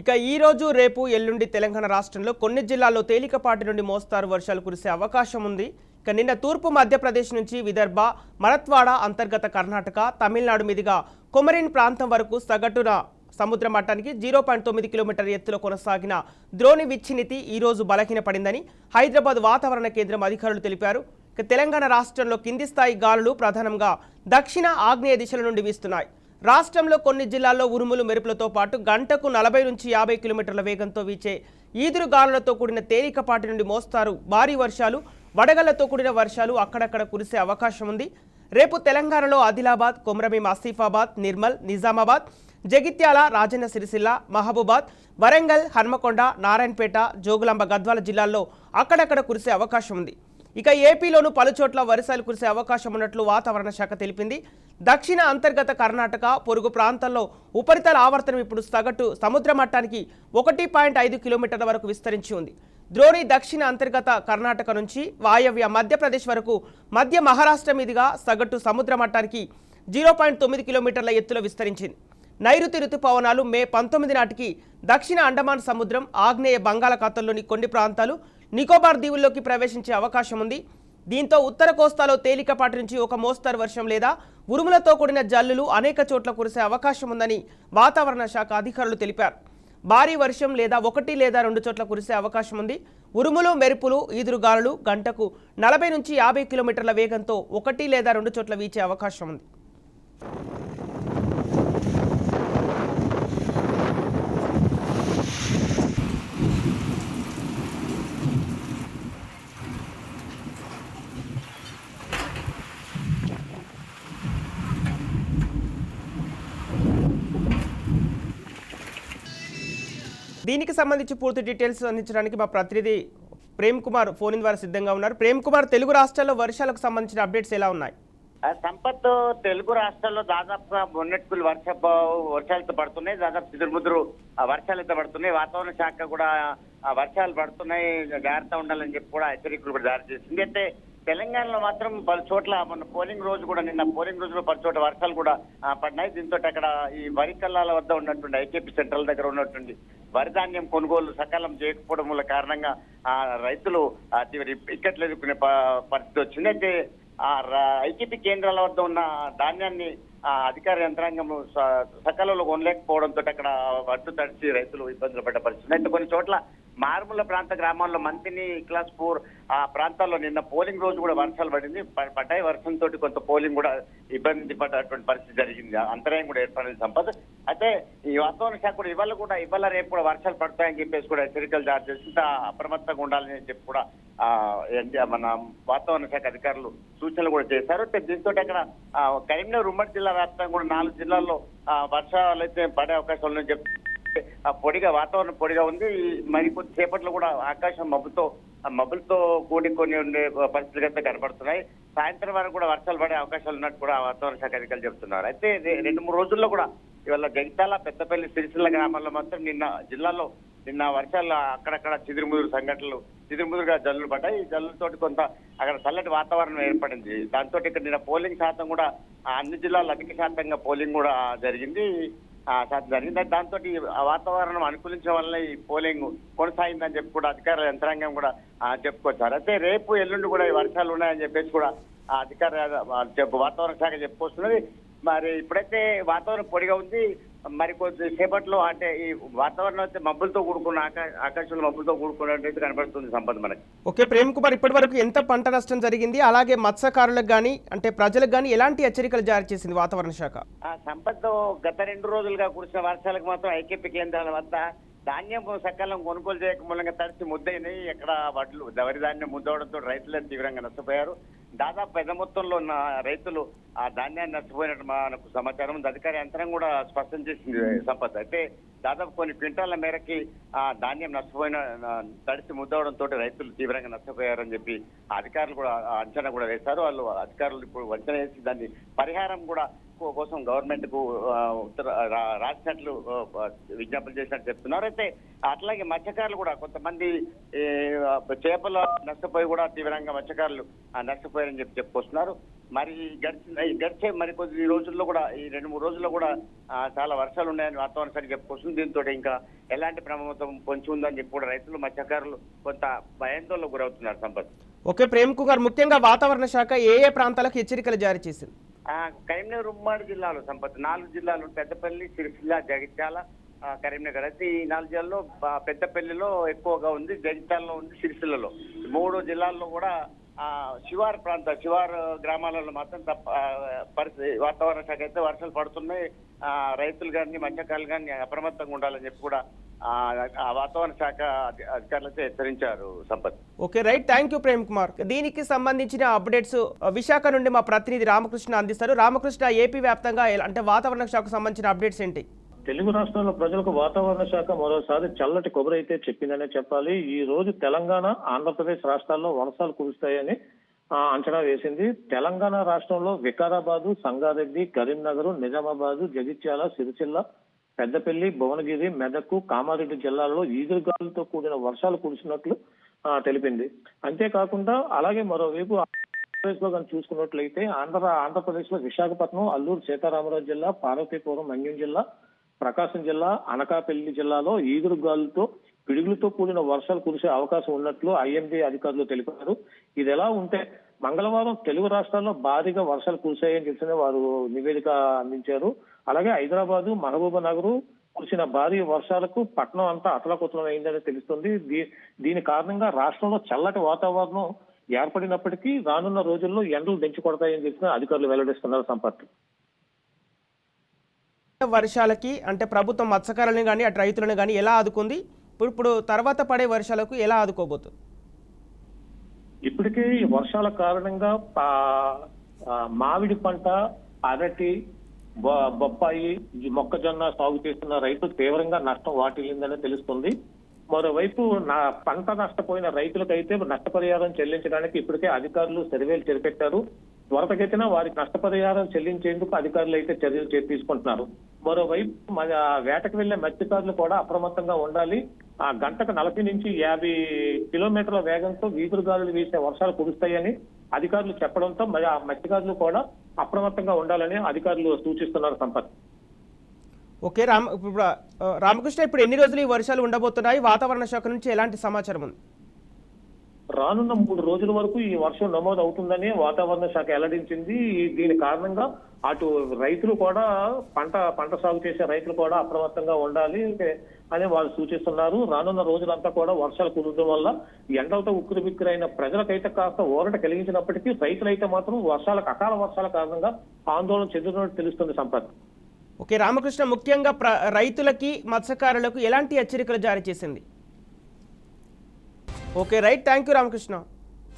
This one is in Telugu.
ఇక ఈ రోజు రేపు ఎల్లుండి తెలంగాణ రాష్ట్రంలో కొన్ని జిల్లాల్లో తేలికపాటి నుండి మోస్తారు వర్షాలు కురిసే అవకాశం ఉంది. ఇక నిన్న తూర్పు మధ్యప్రదేశ్ నుంచి విదర్భ మరత్వాడ అంతర్గత కర్ణాటక తమిళనాడు మీదుగా కొమరిన్ ప్రాంతం వరకు సగటున సముద్ర మట్టానికి జీరో పాయింట్ తొమ్మిది కిలోమీటర్ ఎత్తులో కొనసాగిన ద్రోణి విచ్ఛినితి ఈరోజు బలహీనపడిందని హైదరాబాద్ వాతావరణ కేంద్రం అధికారులు తెలిపారు. ఇక తెలంగాణ రాష్ట్రంలో కింది స్థాయి గాలులు ప్రధానంగా దక్షిణ ఆగ్నేయ దిశల నుండి వీస్తున్నాయి. రాష్ట్రంలో కొన్ని జిల్లాల్లో ఉరుములు మెరుపులతో పాటు గంటకు నలభై నుంచి యాభై కిలోమీటర్ల వేగంతో వీచే ఈదురు గాలులతో కూడిన తేలికపాటి నుండి మోస్తారు భారీ వర్షాలు వడగళ్ళతో కూడిన వర్షాలు అక్కడక్కడ కురిసే అవకాశం ఉంది. రేపు తెలంగాణలో ఆదిలాబాద్ కొమరమీం ఆసిఫాబాద్ నిర్మల్ నిజామాబాద్ జగిత్యాల రాజన్న సిరిసిల్ల మహబూబాద్ వరంగల్ హన్మకొండ నారాయణపేట జోగులాంబ గద్వాల జిల్లాల్లో అక్కడక్కడ కురిసే అవకాశం ఉంది. ఇక ఏపీలోనూ పలుచోట్ల వర్షాలు కురిసే అవకాశం ఉన్నట్లు వాతావరణ శాఖ తెలిపింది. దక్షిణ అంతర్గత కర్ణాటక పొరుగు ప్రాంతాల్లో ఉపరితల ఆవర్తనం ఇప్పుడు సగటు సముద్ర మట్టానికి ఒకటి పాయింట్ ఐదు కిలోమీటర్ల వరకు విస్తరించి ఉంది. ద్రోణి దక్షిణ అంతర్గత కర్ణాటక నుంచి వాయవ్య మధ్యప్రదేశ్ వరకు మధ్య మహారాష్ట్ర మీదుగా సగటు సముద్ర మట్టానికి జీరో పాయింట్ తొమ్మిది కిలోమీటర్ల ఎత్తులో విస్తరించింది. నైరుతి రుతుపవనాలు మే పంతొమ్మిది నాటికి దక్షిణ అండమాన్ సముద్రం ఆగ్నేయ బంగాళాఖాతంలోని కొన్ని ప్రాంతాలు నికోబార్ దీవుల్లోకి ప్రవేశించే అవకాశం ఉంది. దీంతో ఉత్తర కోస్తాలో తేలికపాటి నుంచి ఒక మోస్తరు వర్షం లేదా ఉరుములతో కూడిన జల్లులు అనేక చోట్ల కురిసే అవకాశం ఉందని వాతావరణ శాఖ అధికారులు తెలిపారు. భారీ వర్షం లేదా ఒకటి లేదా రెండు చోట్ల కురిసే అవకాశం ఉంది. ఉరుములు మెరుపులు ఈదురుగాలులు గంటకు నలభై నుంచి యాభై కిలోమీటర్ల వేగంతో ఒకటి లేదా రెండు చోట్ల వీచే అవకాశం ఉంది. దీనికి సంబంధించి పూర్తి డీటెయిల్స్ అందించడానికి మా ప్రతినిధి ప్రేమ్ కుమార్ ఫోన్ ద్వారా సిద్ధంగా ఉన్నారు. ప్రేమ్ కుమార్ తెలుగు రాష్ట్రాల్లో వర్షాలకు సంబంధించిన అప్డేట్స్ ఎలా ఉన్నాయి? సంపత్ తెలుగు రాష్ట్రాల్లో దాదాపుగా మొన్నటికులు వర్ష వర్షాలతో పడుతున్నాయి. దాదాపు చిదురుముదురు ఆ వర్షాలు పడుతున్నాయి. వాతావరణ శాఖ కూడా ఆ వర్షాలు పడుతున్నాయి. జాగ్రత్త ఉండాలని చెప్పి కూడా హెచ్చరికలు కూడా జారీ చేసింది. అయితే తెలంగాణలో మాత్రం పలు చోట్ల మొన్న పోలింగ్ రోజు కూడా నిన్న పోలింగ్ రోజులో పలు చోట్ల వర్షాలు కూడా పడినాయి. దీంతో అక్కడ ఈ వరి కల్లాల వద్ద ఉన్నటువంటి ఐకేపీ సెంట్రల్ దగ్గర ఉన్నటువంటి వరి ధాన్యం కొనుగోలు సకాలం చేయకపోవడం వల్ల కారణంగా ఆ రైతులు ఇక్కట్లు ఎదుర్కొనే ప- పరిస్థితి వచ్చింది. అయితే ఆ ఐటీపీ కేంద్రాల వద్ద ఉన్న ధాన్యాన్ని ఆ అధికార యంత్రాంగం స- సకాలంలో కొనలేకపోవడంతో అక్కడ అడ్డు తడిచి రైతులు ఇబ్బందులు పడ్డ పరిస్థితి అయితే కొన్ని చోట్ల మారుమూల ప్రాంత గ్రామాల్లో మంతిని ఇక్లాస్పూర్ ఆ ప్రాంతాల్లో నిన్న పోలింగ్ రోజు కూడా వర్షాలు పడింది. పడ్డాయి వర్షంతో కొంత పోలింగ్ కూడా ఇబ్బంది పడ్డటువంటి పరిస్థితి జరిగింది. అంతరాయం కూడా ఏర్పడింది సంపద. అయితే ఈ వాతావరణ శాఖ కూడా ఇవాళ కూడా ఇవాళ రేపు కూడా వర్షాలు పడతాయని చెప్పేసి కూడా హెచ్చరికలు జారీ చేసి అప్రమత్తంగా ఉండాలని చెప్పి కూడా ఆ మన వాతావరణ శాఖ అధికారులు సూచనలు కూడా చేశారు. అయితే దీంతో అక్కడ కరీంనగర్ ఉమ్మడి జిల్లా వ్యాప్తంగా కూడా నాలుగు జిల్లాల్లో వర్షాలు అయితే పడే అవకాశాలు ఉందని చెప్పి ఆ పొడిగా వాతావరణం పొడిగా ఉంది. మరి మరి కొద్దిసేపట్లో కూడా ఆకాశం మబ్బుతో ఆ మబ్బులతో కూడి కొన్ని ఉండే పరిస్థితులు అయితే కనబడుతున్నాయి సాయంత్రం వరకు కూడా వర్షాలు పడే అవకాశాలు ఉన్నట్టు కూడా వాతావరణ శాఖ అధికారులు చెబుతున్నారు అయితే రెండు మూడు రోజుల్లో కూడా ఇవాళ జగిత్యాల పెద్దపల్లి సిరిసిల్ల గ్రామాల్లో మాత్రం నిన్న జిల్లాలో నిన్న వర్షాలు అక్కడక్కడ చిదురుముదురు సంఘటనలు చిదురుముదురుగా జల్లులు పడ్డాయి. ఈ జల్లులతో కొంత అక్కడ చల్లటి వాతావరణం ఏర్పడింది. దాంతో ఇక్కడ నిన్న పోలింగ్ శాతం కూడా అన్ని జిల్లాల్లో అధిక శాతంగా పోలింగ్ కూడా జరిగింది. ఆ శాతం జరిగింది. దాంతో వాతావరణం అనుకూలించడం వల్ల ఈ పోలింగ్ కొనసాగిందని చెప్పి కూడా అధికార యంత్రాంగం కూడా చెప్పుకొచ్చారు. అయితే రేపు ఎల్లుండి కూడా ఈ వర్షాలు ఉన్నాయని చెప్పేసి కూడా అధికార చెప్పు వాతావరణ శాఖ చెప్పుకొస్తున్నది. మరి ఇప్పుడైతే వాతావరణం పొడిగా ఉంది. మరి కొద్ది సేపట్లో అంటే ఈ వాతావరణం అయితే మబ్బులతో కూడుకున్న ఆకా ఆకాశంలో మబ్బులతో కూడుకున్నట్టు కనబడుతుంది సంపద మనకి. ఓకే ప్రేమ్ కుమార్ ఇప్పటి వరకు ఎంత పంట నష్టం జరిగింది? అలాగే మత్స్యకారులకు కానీ అంటే ప్రజలకు కానీ ఎలాంటి హెచ్చరికలు జారీ చేసింది వాతావరణ శాఖ? ఆ సంపద గత రెండు రోజులుగా కురిసిన వర్షాలకు మాత్రం ఐకేపీ కేంద్రాల వద్ద ధాన్యం సకాలం కొనుగోలు చేయక మూలంగా తడిచి ముద్దయినాయి. ఎక్కడ వడ్లు వరి ధాన్యం ముద్దవడంతో రైతులే తీవ్రంగా నష్టపోయారు. దాదాపు పెద్ద మొత్తంలో ఉన్న రైతులు ఆ ధాన్యాన్ని నష్టపోయినట్టు మనకు సమాచారం ఉంది. అధికార యంత్రం కూడా స్పష్టం చేసింది సంపద. అయితే దాదాపు కొన్ని క్వింటాల మేరకి ఆ ధాన్యం నష్టపోయిన తడిచి ముద్దవడంతో రైతులు తీవ్రంగా నష్టపోయారని చెప్పి అధికారులు కూడా అంచనా కూడా వేశారు. వాళ్ళు అధికారులు ఇప్పుడు అంచనా వేసి దాన్ని పరిహారం కూడా కోసం గవర్నమెంట్కు ఉత్తర రా- రాసినట్లు విజ్ఞాపన చేసినట్టు చెప్తున్నారు. అయితే అట్లాగే మత్స్యకారులు కూడా కొంతమంది చేపలు నష్టపోయి కూడా తీవ్రంగా మత్స్యకారులు నష్టపోయారని చెప్పి చెప్పుకొస్తున్నారు. మరి గడిచిన గడిచే మరి కొద్ది రోజుల్లో కూడా ఈ రెండు మూడు రోజుల్లో కూడా చాలా వర్షాలు ఉన్నాయని వాతావరణ శాఖ చెప్పుకొస్తుంది. దీంతో ఇంకా ఎలాంటి ప్రమాదం పొంచి ఉందని చెప్పి కూడా రైతులు మత్స్యకారులు కొంత భయాందోళనకు గురవుతున్నారు సంపత్. ఓకే ప్రేమ్ కుమార్ ముఖ్యంగా వాతావరణ శాఖ ఏ ఏ ప్రాంతాలకు హెచ్చరికలు జారీ చేసింది? కరీంనగర్ ఉమ్మడి జిల్లాలో సంపత్ నాలుగు జిల్లాలు పెద్దపల్లి సిరిసిల్ల జగిత్యాల కరీంనగర్. అయితే ఈ నాలుగు జిల్లాల్లో పెద్దపల్లిలో ఎక్కువగా ఉంది జగిత్యాలలో ఉంది సిరిసిల్లలో. మూడు జిల్లాల్లో కూడా శివారు ప్రాంత శివారు గ్రామాలలో మాత్రం తప్ప పరిస్థితి వాతావరణ శాఖ అయితే వర్షాలు పడుతున్నాయి. రైతులు కానీ మత్స్యకారులు కానీ అప్రమత్తంగా ఉండాలని చెప్పి కూడా వాతావరణ శాఖ అధి- అధికారులు అయితే హెచ్చరించారు Sampath. Okay right. Thank you Prem Kumar దీనికి సంబంధించిన అప్డేట్స్ విశాఖ నుండి మా ప్రతినిధి రామకృష్ణ అందిస్తారు. రామకృష్ణ ఏపీ వ్యాప్తంగా ఎలా- అంటే వాతావరణ శాఖకు సంబంధించిన అప్డేట్స్ ఏంటి? తెలుగు రాష్ట్రాల ప్రజలకు వాతావరణ శాఖ మరోసారి చల్లటి కొబ్బరి అయితే చెప్పిందనే చెప్పాలి. ఈ రోజు తెలంగాణ ఆంధ్రప్రదేశ్ రాష్ట్రాల్లో వర్షాలు కురుస్తాయని ఆ, అంచనా వేసింది. తెలంగాణ రాష్ట్రంలో వికారాబాదు సంగారెడ్డి కరీంనగర్ నిజామాబాదు జగిత్యాల సిరిసిల్ల పెద్దపల్లి భువనగిరి మెదక్ కామారెడ్డి జిల్లాల్లో ఈదురుగాలులతో కూడిన వర్షాలు కురిసినట్లు తెలిపింది. అంతేకాకుండా అలాగే మరోవైపు ఆంధ్రప్రదేశ్లో కానీ చూసుకున్నట్లయితే ఆంధ్ర ఆంధ్రప్రదేశ్లో విశాఖపట్నం అల్లూరు సీతారామరాజు జిల్లా పార్వతీపురం మన్యం జిల్లా ప్రకాశం జిల్లా అనకాపల్లి జిల్లాలో ఈదురుగాలులతో పిడుగులతో కూడిన వర్షాలు కురిసే అవకాశం ఉన్నట్లు ఐఎండీ అధికారులు తెలిపారు. ఇది ఎలా ఉంటే మంగళవారం తెలుగు రాష్ట్రాల్లో భారీగా వర్షాలు కురిశాయని తెలిసిన వారు నివేదిక అందించారు. అలాగే హైదరాబాదు మహబూబా నగరు కురిసిన భారీ వర్షాలకు పట్టణం అంతా అతలకుతలం అయిందని తెలుస్తుంది. దీ- దీని కారణంగా రాష్ట్రంలో చల్లటి వాతావరణం ఏర్పడినప్పటికీ రానున్న రోజుల్లో ఎండలు దంచి కొడతాయని చెప్పిన అధికారులు వెల్లడిస్తున్నారు సంపత్ వర్షాలకి అంటే ప్రభుత్వం మత్స్యకారులను కానీ అటు రైతులను కానీ ఎలా ఆదుకుంది? ఇప్పుడు ఇప్పుడు తర్వాత పడే వర్షాలకు ఎలా ఆదుకోబోతుంది ఇప్పటికే వర్షాల కారణంగా పా- మామిడి పంట అరటి బొప్పాయి మొక్కజొన్న సాగు చేస్తున్న రైతులు తీవ్రంగా నష్టం వాటిల్లిందని తెలుస్తుంది. మరోవైపు నా పంట నష్టపోయిన రైతులకైతే నష్టపరిహారం చెల్లించడానికి ఇప్పటికే అధికారులు సర్వేలు చేపట్టారు. త్వరతగతిన వారికి నష్టపరిహారం చెల్లించేందుకు అధికారులు అయితే చర్యలు తీసుకుంటున్నారు. మరోవైపు వేటకు వెళ్ళే మత్స్యకారులు కూడా అప్రమత్తంగా ఉండాలి. ఆ గంటకు నలభై నుంచి యాభై కిలోమీటర్ల వేగంతో వీధులు గాలులు వీసే వర్షాలు కురుస్తాయని అధికారులు చెప్పడంతో మరి ఆ మత్స్యకారులు కూడా అప్రమత్తంగా ఉండాలని అధికారులు సూచిస్తున్నారు సంపత్. ఓకే రామ ఇప్పుడు రామకృష్ణ ఇప్పుడు ఎన్ని రోజులు ఈ వర్షాలు ఉండబోతున్నాయి? వాతావరణ శాఖ నుంచి ఎలాంటి సమాచారం ఉంది? రానున్న మూడు రోజుల వరకు ఈ వర్షం నమోదు అవుతుందని వాతావరణ శాఖ వెల్లడించింది. దీని కారణంగా అటు రైతులు కూడా పంట పంట సాగు చేసే రైతులు కూడా అప్రమత్తంగా ఉండాలి అని వాళ్ళు సూచిస్తున్నారు. రానున్న రోజులంతా కూడా వర్షాలు కురవడం వల్ల ఎండలతో ఉక్కిరి బిక్కిరైన ప్రజలకైతే కాస్త ఊరట కలిగించినప్పటికీ రైతులైతే మాత్రం వర్షాలకు అకాల వర్షాల కారణంగా ఆందోళన చెందుతున్నట్టు తెలుస్తుంది సంపత్. ఓకే రామకృష్ణ ముఖ్యంగా ప్ర రైతులకి మత్స్యకారులకు ఎలాంటి హెచ్చరికలు జారీ చేసింది? Okay right. Thank you Ramakrishna.